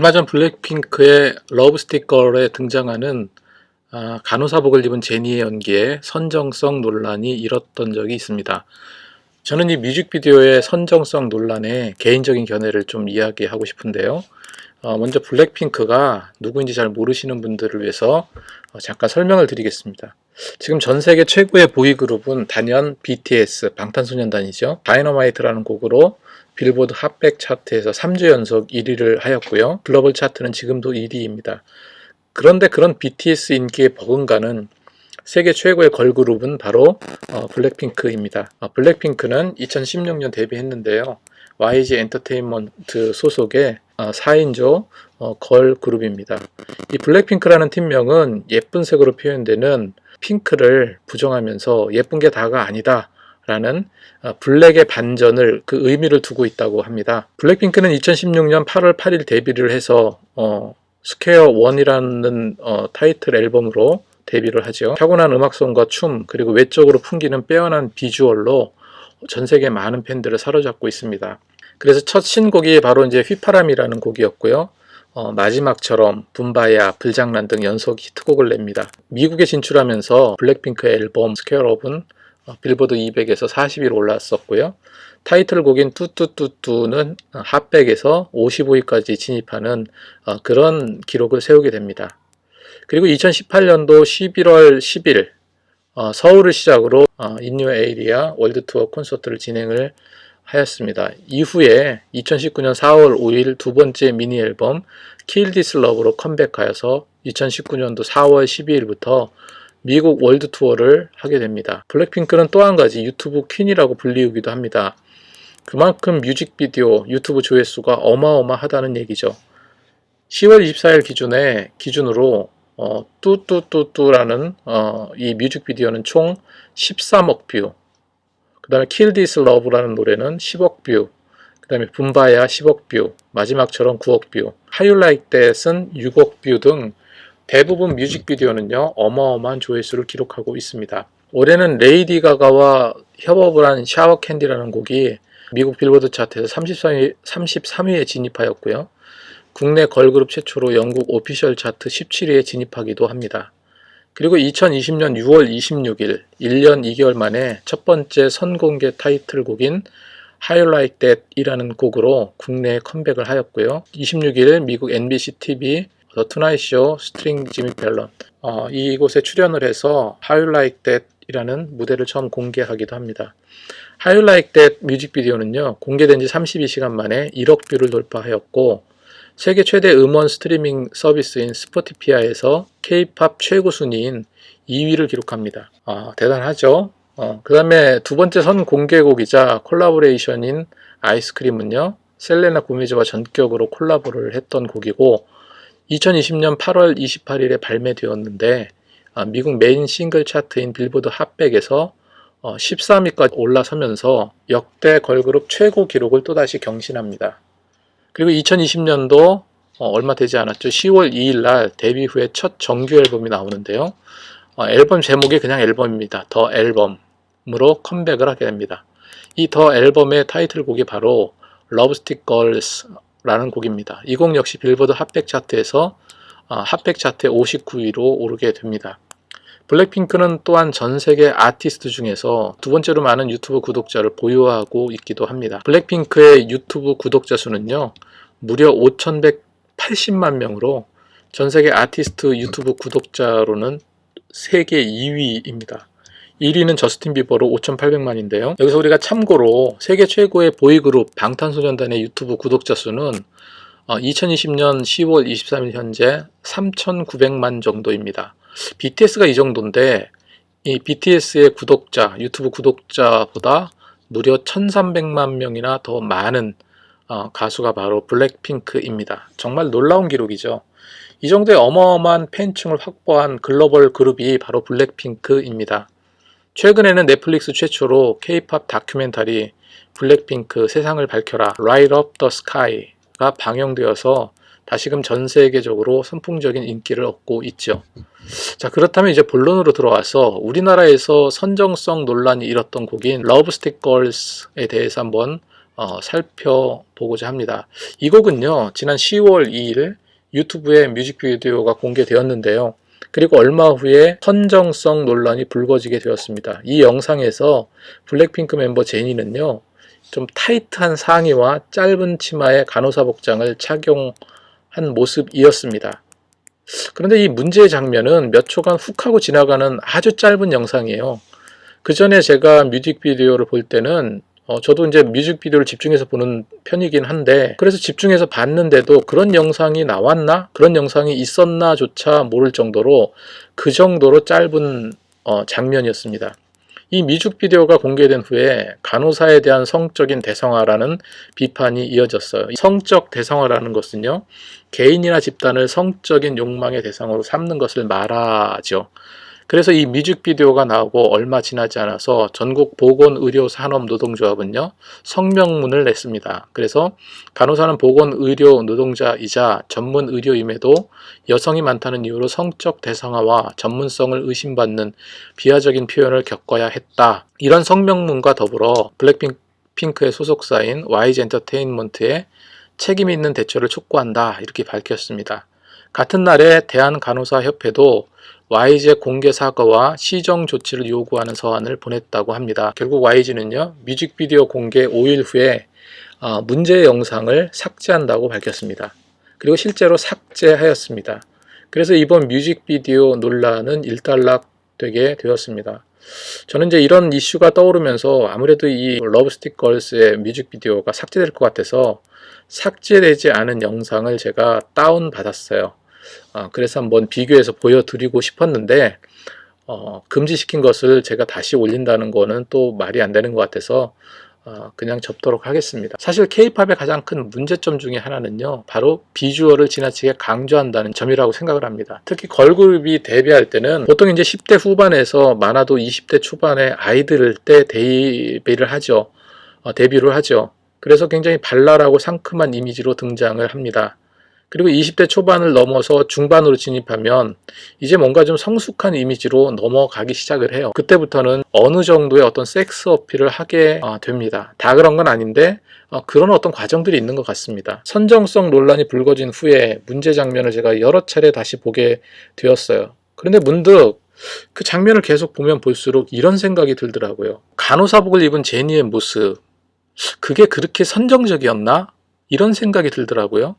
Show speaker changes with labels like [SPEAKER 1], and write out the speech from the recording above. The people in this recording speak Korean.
[SPEAKER 1] 얼마 전 블랙핑크의 러브스틱 걸에 등장하는 아, 간호사복을 입은 제니의 연기에 선정성 논란이 일었던 적이 있습니다. 저는 이 뮤직비디오의 선정성 논란에 개인적인 견해를 좀 이야기하고 싶은데요. 어, 먼저 블랙핑크가 누구인지 잘 모르시는 분들을 위해서 어, 잠깐 설명을 드리겠습니다. 지금 전 세계 최고의 보이그룹은 단연 BTS, 방탄소년단이죠. 다이너마이트라는 곡으로 빌보드 핫백 차트에서 3주 연속 1위를 하였고요. 글로벌 차트는 지금도 1위입니다. 그런데 그런 BTS 인기의 버금가는 세계 최고의 걸그룹은 바로 어, 블랙핑크입니다. 어, 블랙핑크는 2016년 데뷔했는데요. YG 엔터테인먼트 소속의 어, 4인조 어, 걸그룹입니다. 이 블랙핑크라는 팀명은 예쁜 색으로 표현되는 핑크를 부정하면서 예쁜 게 다가 아니다. 라는 어, 블랙의 반전을 그 의미를 두고 있다고 합니다. 블랙핑크는 2016년 8월 8일 데뷔를 해서 어, 스퀘어 원이라는 어, 타이틀 앨범으로 데뷔를 하죠. 타고난 음악성과 춤 그리고 외적으로 풍기는 빼어난 비주얼로 전 세계 많은 팬들을 사로잡고 있습니다. 그래서 첫 신곡이 바로 이제 휘파람이라는 곡이었고요. 어, 마지막처럼 붐바야, 불장난 등 연속 히트곡을 냅니다. 미국에 진출하면서 블랙핑크의 앨범 스퀘어 업은 어, 빌보드 200에서 40일 올랐었고요. 타이틀곡인 뚜뚜뚜뚜는 핫백에서 55위까지 진입하는 어, 그런 기록을 세우게 됩니다. 그리고 2018년도 11월 10일 어, 서울을 시작으로 인뉴 에이리아 월드 투어 콘서트를 진행을 하였습니다. 이후에 2019년 4월 5일 두 번째 미니 앨범 Love로 컴백하여서 2019년도 4월 12일부터 미국 월드 투어를 하게 됩니다. 블랙핑크는 또 한 가지 유튜브 퀸이라고 불리우기도 합니다. 그만큼 뮤직비디오 유튜브 조회수가 어마어마하다는 얘기죠. 10월 24일 기준에 기준으로 어, 뚜뚜뚜뚜라는 어, 이 뮤직비디오는 총 13억 뷰. 그 다음에 Kill This Love라는 노래는 10억 뷰. 그 다음에 붐바야 10억 뷰. 마지막처럼 9억 뷰. Like That은 6억 뷰 등 대부분 뮤직비디오는요 어마어마한 조회수를 기록하고 있습니다. 올해는 레이디 가가와 협업을 한 샤워 캔디라는 곡이 미국 빌보드 차트에서 33위, 33위에 진입하였고요. 국내 걸그룹 최초로 영국 오피셜 차트 17위에 진입하기도 합니다. 그리고 2020년 6월 26일, 1년 2개월 만에 첫 번째 선공개 타이틀곡인 You Like That 이라는 곡으로 국내에 컴백을 하였고요. 26일 미국 NBC TV 더 투나잇 쇼 스트링 지미 펠런 어, 이곳에 출연을 해서 You Like 이라는 무대를 처음 공개하기도 합니다. How You Like 뮤직비디오는요 공개된 지 32시간 만에 1억 뷰를 돌파하였고 세계 최대 음원 스트리밍 서비스인 스포티피아에서 K-팝 최고 순위인 2위를 기록합니다. 아, 대단하죠? 어, 그 다음에 두 번째 선 공개곡이자 콜라보레이션인 아이스크림은요 셀레나 고메즈와 전격으로 콜라보를 했던 곡이고 2020년 8월 28일에 발매되었는데 아, 미국 메인 싱글 차트인 빌보드 핫백에서 13위까지 어, 올라서면서 역대 걸그룹 최고 기록을 또다시 경신합니다. 그리고 2020년도 어, 얼마 되지 않았죠. 10월 2일 날 데뷔 후에 첫 정규 앨범이 나오는데요. 어, 앨범 제목이 그냥 앨범입니다. 더 앨범으로 컴백을 하게 됩니다. 이 더 앨범의 타이틀곡이 바로 러브스틱 걸스 라는 곡입니다. 이 곡 역시 빌보드 핫백 차트에서 어, 핫백 차트 59위로 오르게 됩니다. 블랙핑크는 또한 전 세계 아티스트 중에서 두 번째로 많은 유튜브 구독자를 보유하고 있기도 합니다. 블랙핑크의 유튜브 구독자 수는요, 무려 5,180만 명으로 전 세계 아티스트 유튜브 구독자로는 세계 2위입니다. 1위는 저스틴 비버로 5,800만인데요. 여기서 우리가 참고로 세계 최고의 보이그룹 방탄소년단의 유튜브 구독자 수는 2020년 10월 23일 현재 3,900만 정도입니다. BTS가 이 정도인데 이 BTS의 구독자, 유튜브 구독자보다 무려 1,300만 명이나 더 많은 어, 가수가 바로 블랙핑크입니다. 정말 놀라운 기록이죠. 이 정도의 어마어마한 팬층을 확보한 글로벌 그룹이 바로 블랙핑크입니다. 최근에는 넷플릭스 최초로 K-팝 다큐멘터리 블랙핑크 세상을 밝혀라 Light Up the Sky가 방영되어서 다시금 전 세계적으로 선풍적인 인기를 얻고 있죠. 자 그렇다면 이제 본론으로 들어와서 우리나라에서 선정성 논란이 일었던 곡인 러브스틱 걸스에 대해서 한번 어, 살펴보고자 합니다. 이 곡은요, 지난 10월 2일 유튜브에 뮤직비디오가 공개되었는데요. 그리고 얼마 후에 선정성 논란이 불거지게 되었습니다. 이 영상에서 블랙핑크 멤버 제니는요, 좀 타이트한 상의와 짧은 치마의 간호사 복장을 착용한 모습이었습니다. 그런데 이 문제의 장면은 몇 초간 훅 하고 지나가는 아주 짧은 영상이에요. 그 전에 제가 뮤직비디오를 볼 때는 어, 저도 이제 뮤직비디오를 집중해서 보는 편이긴 한데 그래서 집중해서 봤는데도 그런 영상이 나왔나 그런 영상이 있었나조차 모를 정도로 그 정도로 짧은 어, 장면이었습니다. 이 뮤직비디오가 공개된 후에 간호사에 대한 성적인 대성화라는 비판이 이어졌어요. 성적 대성화라는 것은요, 개인이나 집단을 성적인 욕망의 대상으로 삼는 것을 말하죠. 그래서 이 뮤직비디오가 나오고 얼마 지나지 않아서 전국 보건의료산업노동조합은요 성명문을 냈습니다. 그래서 간호사는 보건의료 노동자이자 전문 의료임에도 여성이 많다는 이유로 성적 대상화와 전문성을 의심받는 비하적인 표현을 겪어야 했다. 이런 성명문과 더불어 블랙핑크의 소속사인 YG 엔터테인먼트에 책임 있는 대처를 촉구한다. 이렇게 밝혔습니다. 같은 날에 대한간호사협회도 YG의 공개 사과와 시정 조치를 요구하는 서한을 보냈다고 합니다. 결국 YG는요, 뮤직비디오 공개 5일 후에 어, 문제 영상을 삭제한다고 밝혔습니다. 그리고 실제로 삭제하였습니다. 그래서 이번 뮤직비디오 논란은 일단락 되게 되었습니다. 저는 이제 이런 이슈가 떠오르면서 아무래도 이 러브스틱 걸스의 뮤직비디오가 삭제될 것 같아서 삭제되지 않은 영상을 제가 다운 받았어요. 어, 그래서 한번 비교해서 보여드리고 싶었는데 어, 금지시킨 것을 제가 다시 올린다는 거는 또 말이 안 되는 것 같아서 어, 그냥 접도록 하겠습니다. 사실 K-팝의 가장 큰 문제점 중에 하나는요, 바로 비주얼을 지나치게 강조한다는 점이라고 생각을 합니다. 특히 걸그룹이 데뷔할 때는 보통 이제 10대 후반에서 많아도 20대 초반의 아이들 때 데뷔를 하죠. 어, 데뷔를 하죠. 그래서 굉장히 발랄하고 상큼한 이미지로 등장을 합니다. 그리고 20대 초반을 넘어서 중반으로 진입하면 이제 뭔가 좀 성숙한 이미지로 넘어가기 시작을 해요. 그때부터는 어느 정도의 어떤 섹스 어필을 하게 어, 됩니다. 다 그런 건 아닌데 어, 그런 어떤 과정들이 있는 것 같습니다. 선정성 논란이 불거진 후에 문제 장면을 제가 여러 차례 다시 보게 되었어요. 그런데 문득 그 장면을 계속 보면 볼수록 이런 생각이 들더라고요. 간호사복을 입은 제니의 모습, 그게 그렇게 선정적이었나? 이런 생각이 들더라고요.